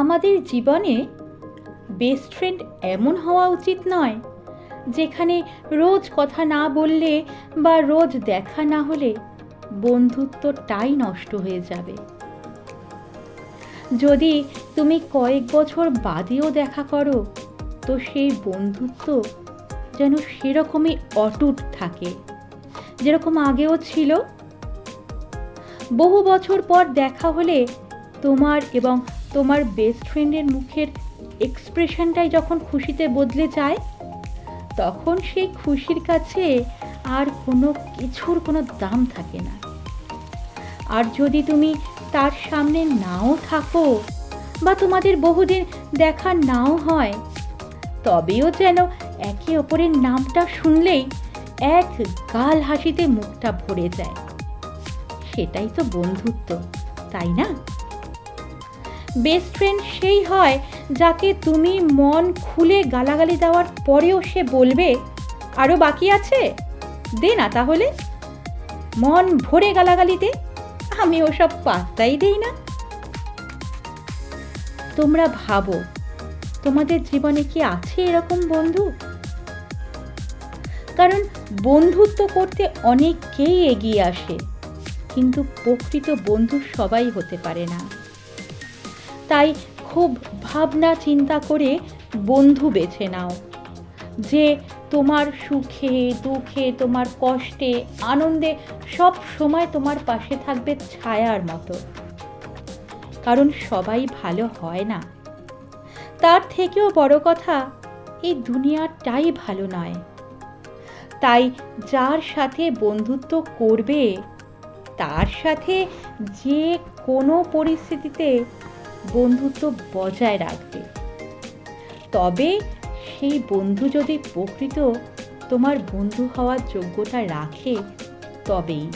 আমাদের জীবনে best friend এমন হওয়া উচিত নয়, যেখানে রোজ কথা না বললে বা রোজ দেখা না হলে বন্ধুত্বটাই নষ্ট হয়ে যাবে। যদি তুমি কয়েক বছর বাদেও দেখা করো, তো সেই বন্ধুত্ব যেন সেরকমই অটুট থাকে, যেরকম আগেও ছিল। বহু বছর পর দেখা হলে তোমার এবং তোমার বেস্ট ফ্রেন্ডের মুখের এক্সপ্রেশনটাই যখন খুশিতে বদলে যায়, তখন সেই খুশির কাছে আর কোনো কিছুর কোনো দাম থাকে না। আর যদি তুমি তার সামনে নাও থাকো বা তোমাদের বহুদিন দেখা নাও হয়, তবেও যেন একে অপরের নামটা শুনলেই এক গাল হাসিতে মুখটা ভরে যায়। সেটাই তো বন্ধুত্ব, তাই না? বেস্ট ফ্রেন্ড সেই হয় যাকে তুমি মন খুলে গালাগালি দেওয়ার পরেও সে বলবে আরও বাকি আছে? দে না তাহলে। মন ভরে গালাগালি দে আমি ওসব পাত্তাই দেই না। তোমরা ভাবো, তোমাদের জীবনে কি আছে এরকম বন্ধু? কারণ বন্ধুত্ব করতে অনেককেই এগিয়ে আসে, কিন্তু প্রকৃত বন্ধু সবাই হতে পারে না। তাই খুব ভাবনা চিন্তা করে বন্ধু বেছে নাও। যে তোমার সুখে, দুঃখে, তোমার কষ্টে, আনন্দে সব সময় তোমার পাশে থাকবে ছায়ার মতো। কারণ সবাই ভালো হয় না। তার থেকেও বড় কথা, এই দুনিয়াটাই ভালো নয়। তাই যার সাথে বন্ধুত্ব করবে, তার সাথে যে কোনো পরিস্থিতিতে বন্ধুত্ব বজায় রাখবে। তবে সেই বন্ধু যদি প্রকৃত তোমার বন্ধু হওয়ার যোগ্যতা রাখে তবেই